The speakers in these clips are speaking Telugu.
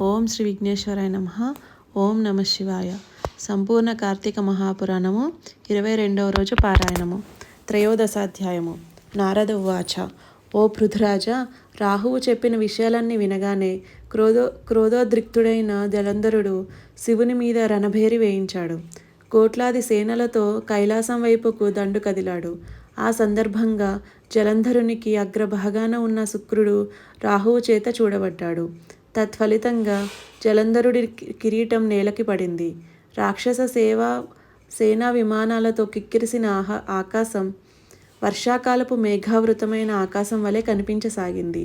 ఓం శ్రీ విఘ్నేశ్వరాయ నమ. ఓం నమ శివాయ. సంపూర్ణ కార్తీక మహాపురాణము ఇరవై రెండవ రోజు పారాయణము. త్రయోదశాధ్యాయము. నారద ఉవాచ. ఓ పృథురాజ రాహువు చెప్పిన విషయాలన్నీ వినగానే క్రోధో క్రోధోద్రిక్తుడైన జలంధరుడు శివుని మీద రణభేరి వేయించాడు. కోట్లాది సేనలతో కైలాసం వైపుకు దండు కదిలాడు. ఆ సందర్భంగా జలంధరునికి అగ్రభాగాన ఉన్న శుక్రుడు రాహువు చేత చూడబడ్డాడు. తత్ఫలితంగా జలంధరుడి కిరీటం నేలకి పడింది. రాక్షస సేవా సేనా విమానాలతో కిక్కిరిసిన ఆహ ఆకాశం వర్షాకాలపు మేఘావృతమైన ఆకాశం వలె కనిపించసాగింది.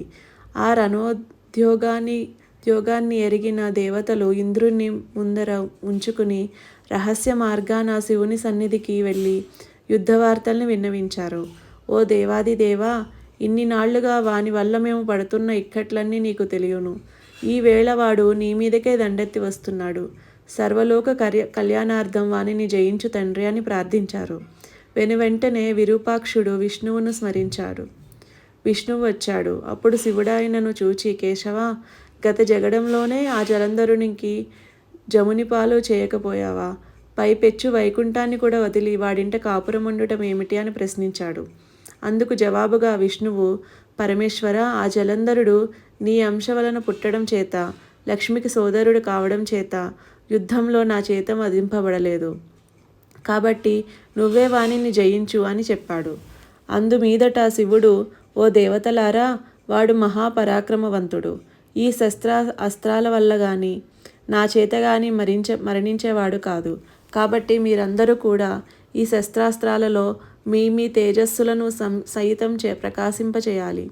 ఆ రణోద్యోగాన్ని ద్యోగాన్ని ఎరిగిన దేవతలు ఇంద్రుణ్ణి ముందర ఉంచుకుని రహస్య మార్గాన శివుని సన్నిధికి వెళ్ళి యుద్ధవార్తల్ని విన్నవించారు. ఓ దేవాది దేవా ఇన్ని నాళ్ళుగా వాని వల్ల మేము పడుతున్న ఇక్కట్లన్నీ నీకు తెలియను. ఈ వేళవాడు నీ మీదకే దండెత్తి వస్తున్నాడు. సర్వలోక కర్య కళ్యాణార్థం వానిని జయించు తండ్రి అని ప్రార్థించారు. వెను వెంటనే విరూపాక్షుడు విష్ణువును స్మరించాడు. విష్ణువు వచ్చాడు. అప్పుడు శివుడాయనను చూచి కేశవ గత జగడంలోనే ఆ జలంధరునికి జముని పాలు చేయకపోయావా పైపెచ్చు వైకుంఠాన్ని కూడా వదిలి వాడింట కాపురం ఉండటం ఏమిటి అని ప్రశ్నించాడు. అందుకు జవాబుగా విష్ణువు పరమేశ్వర ఆ జలంధరుడు నీ అంశ వలన పుట్టడం చేత లక్ష్మికి సోదరుడు కావడం చేత యుద్ధంలో నా చేత మదింపబడలేదు. కాబట్టి నువ్వే వాణిని జయించు అని చెప్పాడు. అందుమీదట శివుడు ఓ దేవతలారా వాడు మహాపరాక్రమవంతుడు. ఈ శస్త్ర అస్త్రాల వల్ల గాని నా చేత గాని మరించ మరణించేవాడు కాదు. కాబట్టి మీరందరూ కూడా ఈ శస్త్రాస్త్రాలలో మీ మీ తేజస్సులను సం సహితం చే ప్రకాశింపచేయాలి.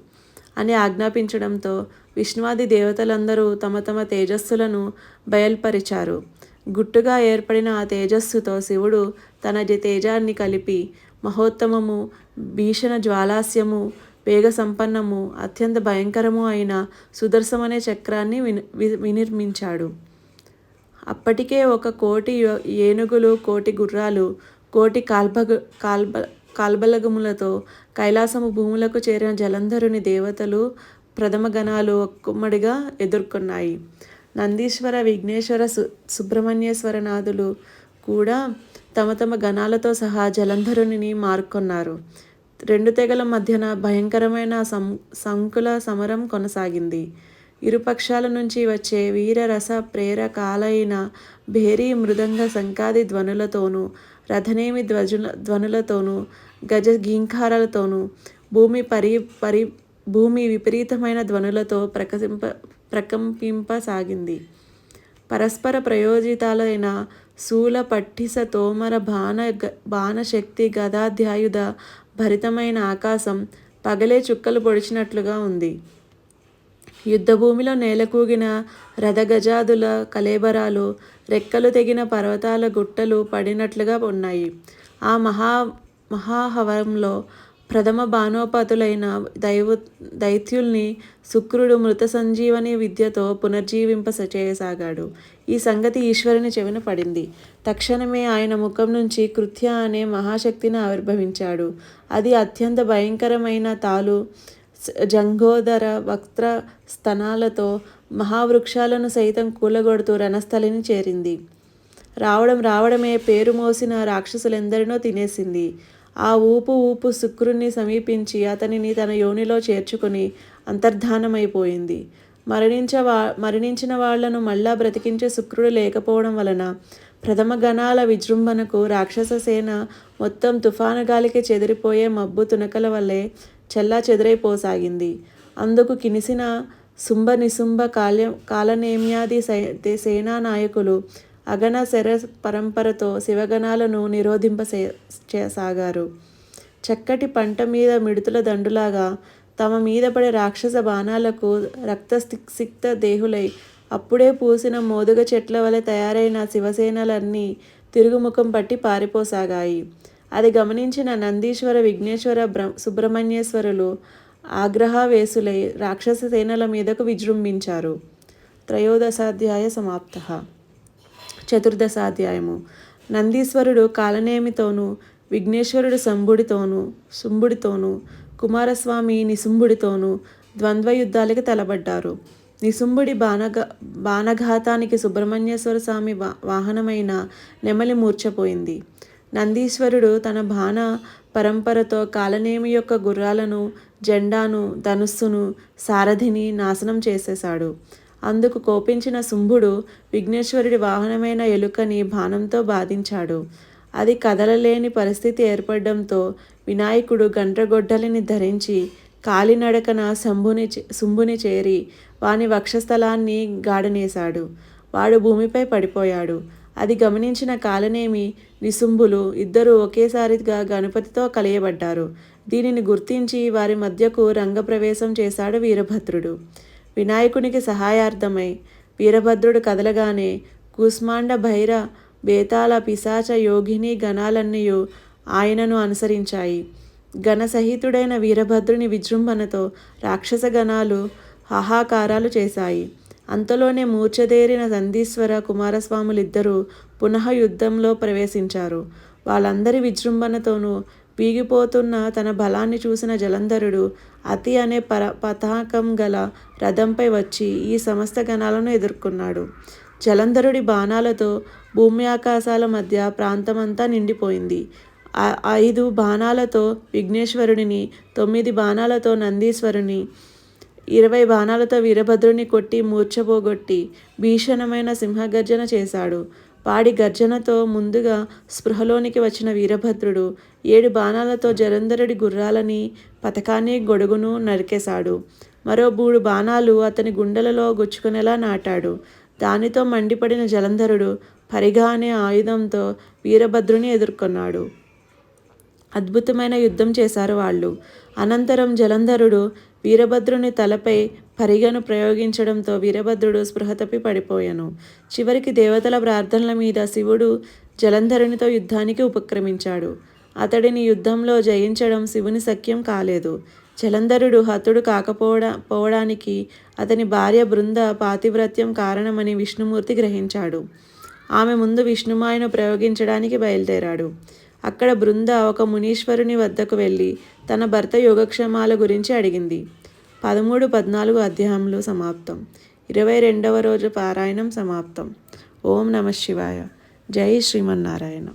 అని ఆజ్ఞాపించడంతో విష్ణువాది దేవతలందరూ తమ తమ తేజస్సులను బయల్పరిచారు. గుట్టుగా ఏర్పడిన ఆ తేజస్సుతో శివుడు తన తేజాన్ని కలిపి మహోత్తమము భీషణ జ్వాలాస్యము వేగ సంపన్నము అత్యంత భయంకరము అయిన సుదర్శమనే చక్రాన్ని విని వి- వినిర్మించాడు. అప్పటికే ఒక కోటి ఏనుగులు కోటి గుర్రాలు కోటి కాల్బగ కాల్బ కాల్బలగములతో కైలాసము భూములకు చేరిన జలంధరుని దేవతలు ప్రథమ గణాలు ఒక్కమ్మడిగా ఎదుర్కొన్నాయి. నందీశ్వర విఘ్నేశ్వర సు సుబ్రహ్మణ్యేశ్వరనాథులు కూడా తమ తమ గణాలతో సహా జలంధరుని మార్కొన్నారు. రెండు తెగల మధ్యన భయంకరమైన సం సంకుల సమరం కొనసాగింది. ఇరుపక్షాల నుంచి వచ్చే వీరరస ప్రేరకాలైన భేరీ మృదంగ సంకాది ధ్వనులతోనూ రథనేమి ధ్వజుల ధ్వనులతోనూ గజ గీంకారాలతోనూ భూమి పరి పరి భూమి విపరీతమైన ధ్వనులతో ప్రకసింప ప్రకంపింపసాగింది. పరస్పర ప్రయోజితాలైన శూల పట్టిస తోమర బాణ గ- బాణశక్తి గదాధ్యాయుధ భరితమైన ఆకాశం పగలే చుక్కలు పొడిచినట్లుగా ఉంది. యుద్ధభూమిలో నేలకూగిన రథగజాదుల కలేబరాలు రెక్కలు తెగిన పర్వతాల గుట్టలు పడినట్లుగా ఉన్నాయి. ఆ మహా మహాహవంలో ప్రథమ బాణోపతులైన దైవ దైత్యుల్ని శుక్రుడు మృత సంజీవని విద్యతో పునర్జీవింప చేయసాగాడు. ఈ సంగతి ఈశ్వరుని చెవిన పడింది. తక్షణమే ఆయన ముఖం నుంచి కృత్య అనే మహాశక్తిని ఆవిర్భవించాడు. అది అత్యంత భయంకరమైన తాలు జంగోదర జంఘోదర వక్త్ర స్తనాలతో మహావృక్షాలను సైతం కూలగొడుతూ రణస్థలిని చేరింది. రావడం రావడమే పేరు మోసిన రాక్షసులెందరినో తినేసింది. ఆ ఊపు ఊపు శుక్రుణ్ణి సమీపించి అతనిని తన యోనిలో చేర్చుకుని అంతర్ధానమైపోయింది. మరణించవా మరణించిన వాళ్ళను మళ్ళా బ్రతికించే శుక్రుడు లేకపోవడం వలన ప్రథమ గణాల విజృంభణకు రాక్షస సేన మొత్తం తుఫాను గాలికి చెదిరిపోయే మబ్బు తునకల వల్లే చెల్లా చెదిరైపోసాగింది. అందుకు కినిసిన శుంభ నిశుంభ కాల్య కాలనేమ్యాది సై సేనా నాయకులు అగణ శర పరంపరతో శివగణాలను నిరోధింప సాగారు చక్కటి పంట మీద మిడుతుల దండులాగా తమ మీద పడే రాక్షస బాణాలకు రక్తసిక్త దేహులై అప్పుడే పూసిన మోదుగ చెట్ల వలె తయారైన శివసేనలన్నీ తిరుగుముఖం పట్టి పారిపోసాగాయి. అది గమనించిన నందీశ్వర విఘ్నేశ్వర బ్ర సుబ్రహ్మణ్యేశ్వరులు ఆగ్రహావేశులై రాక్షస సేనల మీదకు విజృంభించారు. త్రయోదశాధ్యాయ సమాప్త. చతుర్దశాధ్యాయము. నందీశ్వరుడు కాలనేమితోనూ విఘ్నేశ్వరుడు శంభుడితోనూ శుంభుడితోనూ కుమారస్వామి నిశుంభుడితోనూ ద్వంద్వయుద్ధాలకు తలబడ్డారు నిశుంభుడి బాణగ బాణఘాతానికి సుబ్రహ్మణ్యేశ్వర స్వామి వా వాహనమైన నెమలి మూర్చపోయింది నందీశ్వరుడు తన బాణ పరంపరతో కాలనేమి యొక్క గుర్రాలను జెండాను ధనుస్సును సారథిని నాశనం చేసేశాడు. అందుకు కోపించిన శుంభుడు విఘ్నేశ్వరుడి వాహనమైన ఎలుకని బాణంతో బాధించాడు. అది కదలలేని పరిస్థితి ఏర్పడడంతో వినాయకుడు గండ్రగొడ్డలిని ధరించి కాలినడకన శంభుని శుంభుని చేరి వాని వక్షస్థలాన్ని గాడనేశాడు. వాడు భూమిపై పడిపోయాడు. అది గమనించిన కాలనేమి నిశుంభులు ఇద్దరూ ఒకేసారిగా గణపతితో కలియబడ్డారు. దీనిని గుర్తించి వారి మధ్యకు రంగప్రవేశం చేశాడు వీరభద్రుడు. వినాయకునికి సహాయార్థమై వీరభద్రుడు కదలగానే కూస్మాండ భైర బేతాళ పిశాచ యోగిని గణాలన్నయు ఆయనను అనుసరించాయి. గణసహితుడైన వీరభద్రుని విజృంభణతో రాక్షస గణాలు హాహాకారాలు చేశాయి. అంతలోనే మూర్ఛదేరిన నందీశ్వర కుమారస్వాములిద్దరూ పునః యుద్ధంలో ప్రవేశించారు. వాళ్ళందరి విజృంభణతోనూ పీగిపోతున్న తన బలాన్ని చూసిన జలంధరుడు అతి అనే పర పతాకం గల రథంపై వచ్చి ఈ సమస్త గణాలను ఎదుర్కొన్నాడు. జలంధరుడి బాణాలతో భూమి ఆకాశాల మధ్య ప్రాంతమంతా నిండిపోయింది. ఐదు బాణాలతో విఘ్నేశ్వరుడిని తొమ్మిది బాణాలతో నందీశ్వరుని ఇరవై బాణాలతో వీరభద్రుని కొట్టి మూర్చబోగొట్టి భీషణమైన సింహగర్జన చేశాడు. వాడి గర్జనతో ముందుగా స్పృహలోనికి వచ్చిన వీరభద్రుడు ఏడు బాణాలతో జలంధరుడి గుర్రాలని పథకాన్ని గొడుగును నరికేశాడు. మరో మూడు బాణాలు అతని గుండెలలో గుచ్చుకునేలా నాటాడు. దానితో మండిపడిన జలంధరుడు పరిగా అనే ఆయుధంతో వీరభద్రుని ఎదుర్కొన్నాడు. అద్భుతమైన యుద్ధం చేశారు వాళ్ళు. అనంతరం జలంధరుడు వీరభద్రుని తలపై పరిగను ప్రయోగించడంతో వీరభద్రుడు స్పృహ తప్పి పడిపోయాను. చివరికి దేవతల ప్రార్థనల మీద శివుడు జలంధరునితో యుద్ధానికి ఉపక్రమించాడు. అతడిని యుద్ధంలో జయించడం శివుని సఖ్యం కాలేదు. జలంధరుడు హతుడు కాకపోవడా పోవడానికి అతని భార్య బృంద పాతివ్రత్యం కారణమని విష్ణుమూర్తి గ్రహించాడు. ఆమె ముందు విష్ణుమాయను ప్రయోగించడానికి బయలుదేరాడు. అక్కడ బృంద ఒక మునీశ్వరుని వద్దకు వెళ్ళి తన భర్త యోగక్షేమాల గురించి అడిగింది. పదమూడు పద్నాలుగు అధ్యాయములు సమాప్తం. ఇరవై రెండవ రోజు పారాయణం సమాప్తం. ఓం నమ శివాయ. జై శ్రీమన్నారాయణ.